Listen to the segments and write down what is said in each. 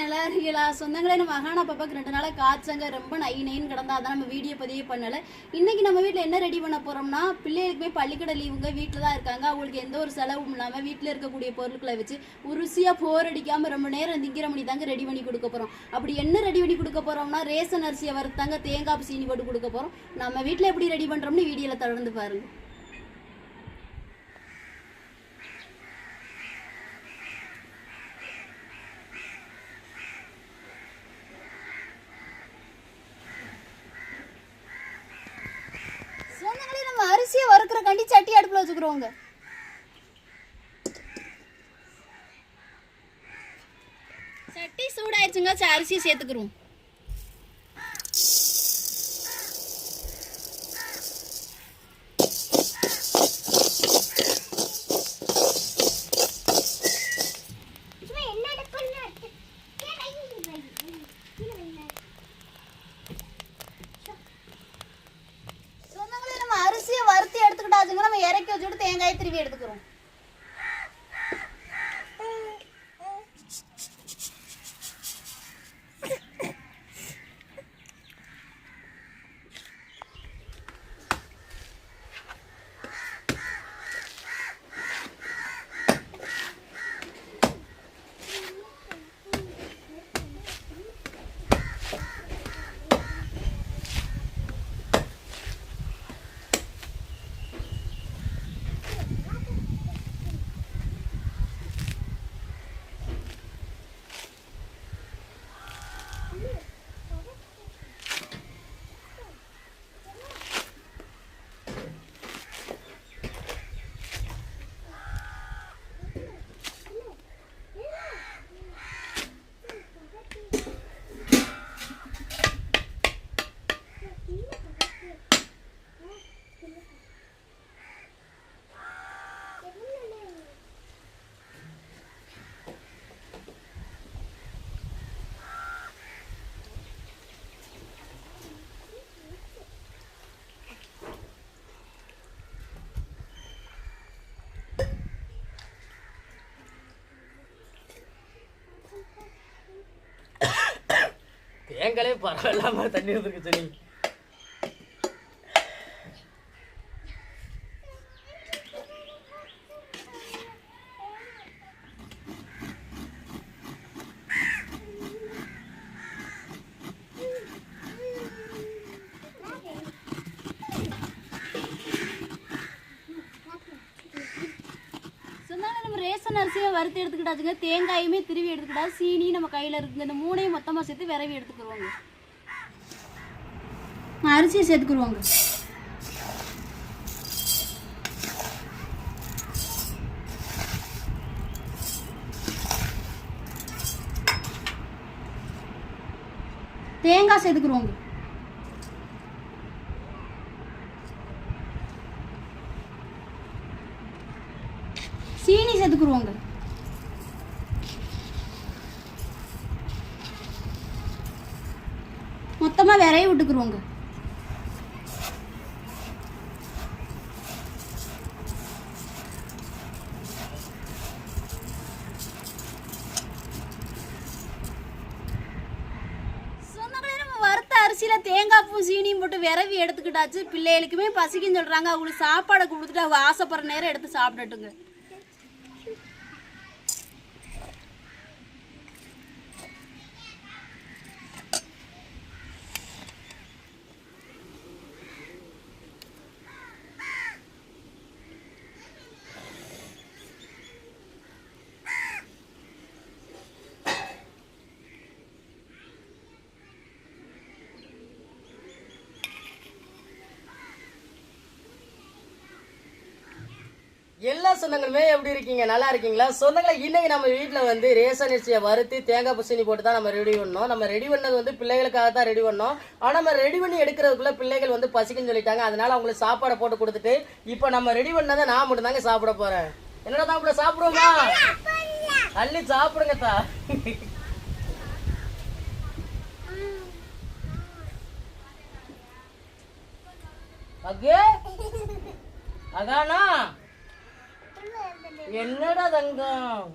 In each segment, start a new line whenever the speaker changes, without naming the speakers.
நல்லா இருக்கீங்களா சொந்தங்களே நம்ம மகானா பாப்பாக்கு ரெண்டு நாளாக காய்ச்சங்க ரொம்ப நை நைன்னு கிடந்தா அதான் நம்ம வீடியோ பதிவு பண்ணலை இன்றைக்கி நம்ம வீட்டில் என்ன ரெடி பண்ண போகிறோம்னா பிள்ளைகளுக்குமே பள்ளிக்கடை லீவுங்க வீட்டில் தான் இருக்காங்க அவங்களுக்கு எந்த ஒரு செலவும் இல்லாமல் வீட்டில் இருக்கக்கூடிய பொருட்களை வச்சு உருசியாக போர் அடிக்காமல் ரொம்ப நேரம் திங்கிற மணி தாங்க ரெடி பண்ணி கொடுக்க போகிறோம் அப்படி என்ன ரெடி பண்ணி கொடுக்க போகிறோம்னா ரேசன் அரிசியை வறுத்தாங்க தேங்காய் சீனி போட்டு கொடுக்க போகிறோம் நம்ம வீட்டில் எப்படி ரெடி பண்ணுறோம்னு வீடியோவில் தொடர்ந்து பாருங்கள் வேண்டி சட்டி அடுப்பில் வச்சுக்கிறோங்க சட்டி சூடாயிருச்சுங்க அரிசி சேர்த்துக்கிறோம் எங்களே பரவாயில்லாம தண்ணி வந்துருக்கு சொல்லி சிவப்பு அரிசியை வறுத்து எடுத்துக்கிட்டாச்சுங்க தேங்காயுமே திருவி எடுத்துக்கிட்டா சீனி நம்ம கையில் இருக்குங்க இந்த மூணையும் மொத்தமாக சேர்த்து விரவி எடுத்துக்கிடுவாங்க அரிசியை சேர்த்துக்கிடுவாங்க தேங்காய் சேர்த்துக்கிறோங்க சீனி சேர்த்துக்குருவோங்க மொத்தமாக விரைய விட்டுக்குருவாங்க அரிசியில் தேங்காய் பூ சீனியும் போட்டு விரவி எடுத்துக்கிட்டாச்சு பிள்ளைகளுக்குமே பசிக்குன்னு சொல்கிறாங்க அவங்களுக்கு சாப்பாடை கொடுத்துட்டு அவங்க ஆசைப்படுற நேரம் எடுத்து சாப்பிடட்டுங்க எல்லா சொந்தங்களுமே எப்படி இருக்கீங்க நல்லா இருக்கீங்களா சொந்தங்களை இன்னைக்கு நம்ம வீட்டில் வந்து ரேஷன் அரிசியை வறுத்து தேங்காய் பசினி போட்டு தான் நம்ம ரெடி பண்ணோம் நம்ம ரெடி பண்ணது வந்து பிள்ளைகளுக்காக தான் ரெடி பண்ணோம் ஆனால் நம்ம ரெடி பண்ணி எடுக்கிறதுக்குள்ள பிள்ளைகள் வந்து பசிக்குன்னு சொல்லிட்டாங்க அதனால அவங்களுக்கு சாப்பாடை போட்டு கொடுத்துட்டு இப்போ நம்ம ரெடி பண்ணதை நான் மட்டும் தாங்க சாப்பிட போறேன் என்னடா தான் இப்படி சாப்பிடுவோமா அள்ளி சாப்பிடுங்க தா அதானா என்னடா தங்கம்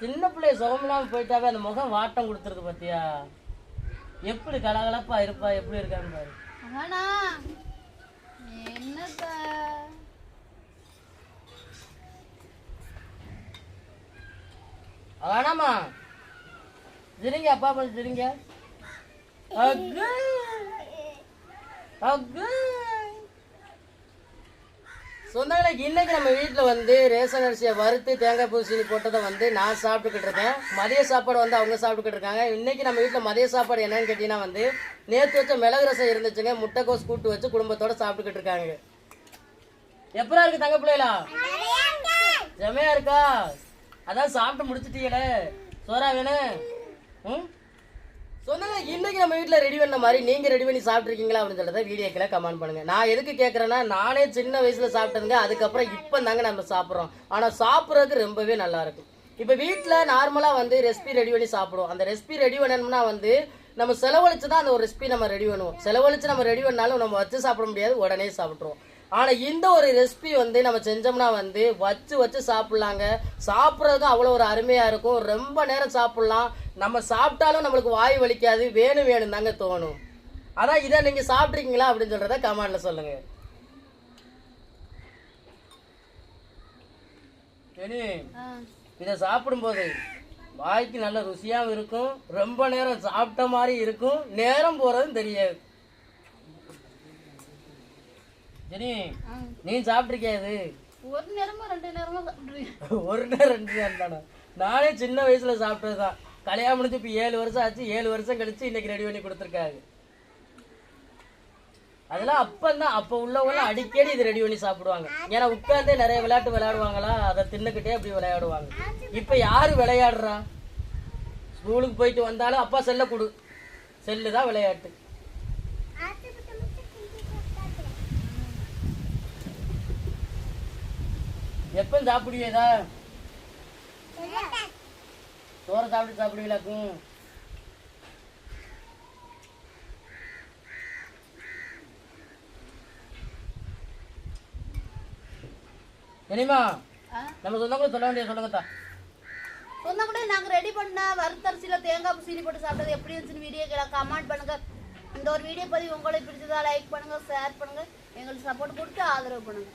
சின்ன பிள்ளைய சுகமில்லாமல் போயிட்டாவே அந்த முகம் வாட்டம் கொடுத்துருக்கு பார்த்தியா எப்படி கலகலப்பா இருப்பா எப்படி இருக்கான்னு பாரு என்னப்பா வேணாமா அப்பா பண்ணி சரிங்க அக்கு அக்கு சொந்தங்களை இன்னைக்கு நம்ம வீட்டில் வந்து ரேஷன் அரிசியை வறுத்து தேங்காய் பூசணி போட்டதை வந்து நான் சாப்பிட்டுக்கிட்டு இருக்கேன் மதிய சாப்பாடு வந்து அவங்க சாப்பிட்டுக்கிட்டு இருக்காங்க இன்னைக்கு நம்ம வீட்டில் மதிய சாப்பாடு என்னன்னு கேட்டிங்கன்னா வந்து நேற்று வச்ச மிளகு ரசம் இருந்துச்சுங்க முட்டைக்கோஸ் கூட்டு வச்சு குடும்பத்தோட சாப்பிட்டுக்கிட்டு இருக்காங்க எப்படா இருக்கு தங்க பிள்ளைகளா ஜமையா இருக்கா அதான் சாப்பிட்டு முடிச்சிட்டீங்களே சோறா வேணும் ம் இப்போதைக்கு நம்ம வீட்டில் ரெடி பண்ண மாதிரி நீங்கள் ரெடி பண்ணி சாப்பிட்ருக்கீங்களா அப்படின்னு சொல்லிட்டு வீடியோக்கில் கமெண்ட் பண்ணுங்கள் நான் எதுக்கு கேட்குறேன்னா நானே சின்ன வயசில் சாப்பிட்டதுங்க அதுக்கப்புறம் இப்போ தாங்க நம்ம சாப்பிட்றோம் ஆனால் சாப்பிட்றதுக்கு ரொம்பவே நல்லாயிருக்கும் இப்போ வீட்டில் நார்மலாக வந்து ரெசிபி ரெடி பண்ணி சாப்பிடுவோம் அந்த ரெசிபி ரெடி பண்ணணும்னா வந்து நம்ம செலவழிச்சு தான் அந்த ஒரு ரெசிபி நம்ம ரெடி பண்ணுவோம் செலவழிச்சு நம்ம ரெடி பண்ணாலும் நம்ம வச்சு சாப்பிட முடியாது உடனே சாப்பிட்ருவோம் ஆனால் இந்த ஒரு ரெசிபி வந்து நம்ம செஞ்சோம்னா வந்து வச்சு வச்சு சாப்பிட்லாங்க சாப்பிட்றதுக்கும் அவ்வளோ ஒரு அருமையாக இருக்கும் ரொம்ப நேரம் சாப்பிட்லாம் நம்ம சாப்பிட்டாலும் நம்மளுக்கு வாய் வலிக்காது வேணும் வேணும் தாங்க தோணும் ஆனால் இதை நீங்கள் சாப்பிட்ருக்கீங்களா அப்படின்னு சொல்கிறத கமாண்டில் சொல்லுங்கள் இதை இதை சாப்பிடும்போது வாய்க்கு நல்ல ருசியாகவும் இருக்கும் ரொம்ப நேரம் சாப்பிட்ட மாதிரி இருக்கும் நேரம் போகிறதும் தெரியாது நீ சாப்பிட்ருக்கியா இது
ஒரு நேரமா ரெண்டு நேரமா
சாப்பிட்ருக்கேன் ஒரு நேரம் ரெண்டு நேரம் தானே நானே சின்ன வயசில் சாப்பிட்டது தான் கல்யாணம் முடிஞ்சு இப்போ ஏழு வருஷம் ஆச்சு ஏழு வருஷம் கழிச்சு இன்னைக்கு ரெடி பண்ணி கொடுத்துருக்காங்க அதெல்லாம் அப்போ தான் அப்போ உள்ளவங்களாம் அடிக்கடி இது ரெடி பண்ணி சாப்பிடுவாங்க ஏன்னா உட்காந்தே நிறைய விளையாட்டு விளையாடுவாங்களா அதை தின்னுக்கிட்டே அப்படி விளையாடுவாங்க இப்போ யார் விளையாடுறா ஸ்கூலுக்கு போயிட்டு வந்தாலும் அப்பா செல்லை கொடு செல்லு தான் விளையாட்டு எப்போ சாப்பிடுவேதா சோறு சாப்பிட்டு சாப்பிடுவீங்களாக்கும் தெரியுமா நம்ம சொந்தங்களை சொல்ல வேண்டிய சொல்லுங்கத்தா
சொந்த கூட நாங்க ரெடி பண்ண வறுத்தரிசியில தேங்காய் பூ சீனி போட்டு சாப்பிட்டது எப்படி இருந்துச்சுன்னு வீடியோ கேட்க கமெண்ட் பண்ணுங்க இந்த ஒரு வீடியோ பதிவு உங்களுக்கு பிடிச்சதா லைக் பண்ணுங்க ஷேர் பண்ணுங்க எங்களுக்கு சப்போர்ட் கொடுத்து ஆதரவு பண்ணுங்க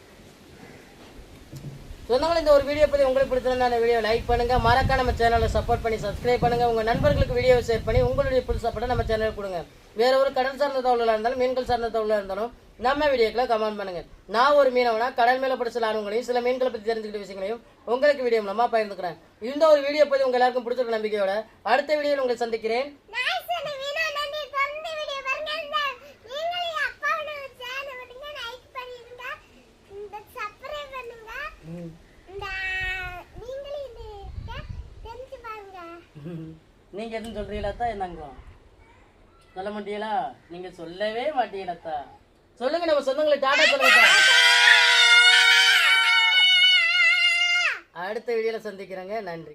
சொந்தங்களும் இந்த ஒரு வீடியோ பற்றி உங்களுக்கு பிடிச்சிருந்தா அந்த வீடியோ லைக் பண்ணுங்கள் மறக்க நம்ம சேனலை சப்போர்ட் பண்ணி சப்ஸ்கிரைப் பண்ணுங்கள் உங்கள் நண்பர்களுக்கு வீடியோ ஷேர் பண்ணி உங்களுடைய புது சப்போர்ட்டை நம்ம சேனலுக்கு கொடுங்க வேற ஒரு கடல் சார்ந்த தவளாக இருந்தாலும் மீன்கள் சார்ந்த தவளாக இருந்தாலும் நம்ம வீடியோக்களை கமெண்ட் பண்ணுங்கள் நான் ஒரு மீனவனா கடல் மேலே பிடிச்ச ஆணவங்களையும் சில மீன்களை பற்றி தெரிஞ்சுக்கிட்ட விஷயங்களையும் உங்களுக்கு வீடியோ மூலமா பயந்துக்கிறேன் இந்த ஒரு வீடியோ பற்றி உங்கள் எல்லாருக்கும் பிடிச்சிருக்க நம்பிக்கையோட அடுத்த வீடியோவில் உங்களை சந்திக்கிறேன் நீங்கள் எதுவும் சொல்கிறீங்களாத்தா என்னங்கோ சொல்ல மாட்டீங்களா நீங்கள் சொல்லவே மாட்டீங்களாத்தா சொல்லுங்க நம்ம சொந்தங்களை டாடா சொல்லுங்க அடுத்த வீடியோல சந்திக்கிறேங்க நன்றி